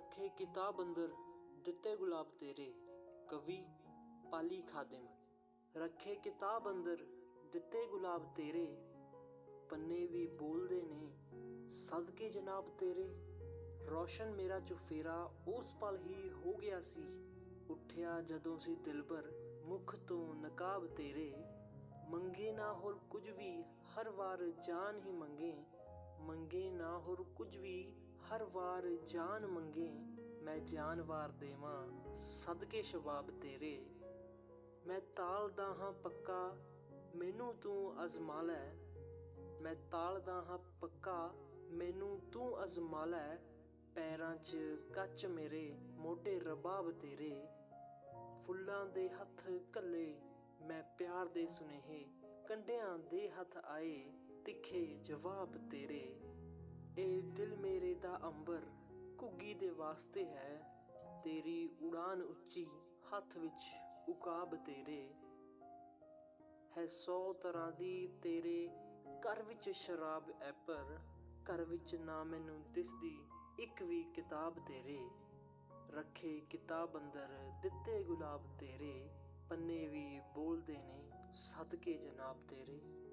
ਰੱਖੇ ਕਿਤਾਬ ਅੰਦਰ ਦਿੱਤੇ ਗੁਲਾਬ ਤੇਰੇ, ਕਵੀ ਪਾਲੀ ਖਾਦਿਮ। ਰੱਖੇ ਕਿਤਾਬ ਅੰਦਰ ਦਿੱਤੇ ਗੁਲਾਬ ਤੇਰੇ, ਪੰਨੇ ਵੀ ਬੋਲਦੇ ਨੇ, ਸਦਕੇ ਜਨਾਬ ਤੇਰੇ। ਰੋਸ਼ਨ ਮੇਰਾ ਚੁਫੇਰਾ ਉਸ ਪਲ ਹੀ ਹੋ ਗਿਆ ਸੀ, ਉੱਠਿਆ ਜਦੋਂ ਸੀ ਦਿਲਬਰ ਮੁਖ ਤੋਂ ਨਕਾਬ ਤੇਰੇ। ਮੰਗੇ ਨਾ ਹੋਰ ਕੁਝ ਵੀ, ਹਰ ਵਾਰ ਜਾਨ ਹੀ ਮੰਗੇ ਮੰਗੇ ਨਾ ਹੋਰ ਕੁਝ ਵੀ ਹਰ ਵਾਰ ਜਾਨ ਮੰਗੇ, ਮੈਂ ਜਾਨ ਵਾਰ ਦੇਵਾਂ, ਸਦਕੇ ਸ਼ਬਾਬ ਤੇਰੇ। ਮੈਂ ਤਾਲਦਾ ਹਾਂ ਪੱਕਾ, ਮੈਨੂੰ ਤੂੰ ਅਜ਼ਮਾ ਲੈ ਮੈਂ ਤਾਲਦਾ ਹਾਂ ਪੱਕਾ, ਮੈਨੂੰ ਤੂੰ ਅਜ਼ਮਾ ਲੈ ਪੈਰਾਂ 'ਚ ਕੱਚ ਮੇਰੇ, ਮੋਢੇ ਰਬਾਬ ਤੇਰੇ। ਫੁੱਲਾਂ ਦੇ ਹੱਥ ਕੱਲੇ ਮੈਂ ਪਿਆਰ ਦੇ ਸੁਨੇਹੇ। ਕੰਡਿਆਂ ਦੇ ਹੱਥ ਆਏ, ਤਿੱਖੇ ਜਵਾਬ ਤੇਰੇ। ਇਹ ਦਿਲ ਮੇਰੇ ਦਾ ਅੰਬਰ, ਘੁੱਗੀ ਦੇ ਵਾਸਤੇ ਹੈ। ਤੇਰੀ ਉਡਾਨ ਉੱਚੀ, ਹੱਥ ਵਿੱਚ ਉਕਾਬ ਤੇਰੇ। ਹੈ ਸੌ ਤਰ੍ਹਾਂ ਦੀ ਤੇਰੇ, ਘਰ ਵਿੱਚ ਸ਼ਰਾਬ ਐ ਪਰ ਘਰ ਵਿੱਚ ਨਾ ਮੈਨੂੰ ਦਿਸਦੀ ਇੱਕ ਵੀ ਕਿਤਾਬ ਤੇਰੇ। ਰੱਖੇ ਕਿਤਾਬ ਅੰਦਰ, ਦਿੱਤੇ ਗੁਲਾਬ ਤੇਰੇ। ਪੰਨੇ ਵੀ ਬੋਲਦੇ ਨੇ, ਸਦਕੇ ਜਨਾਬ ਤੇਰੇ।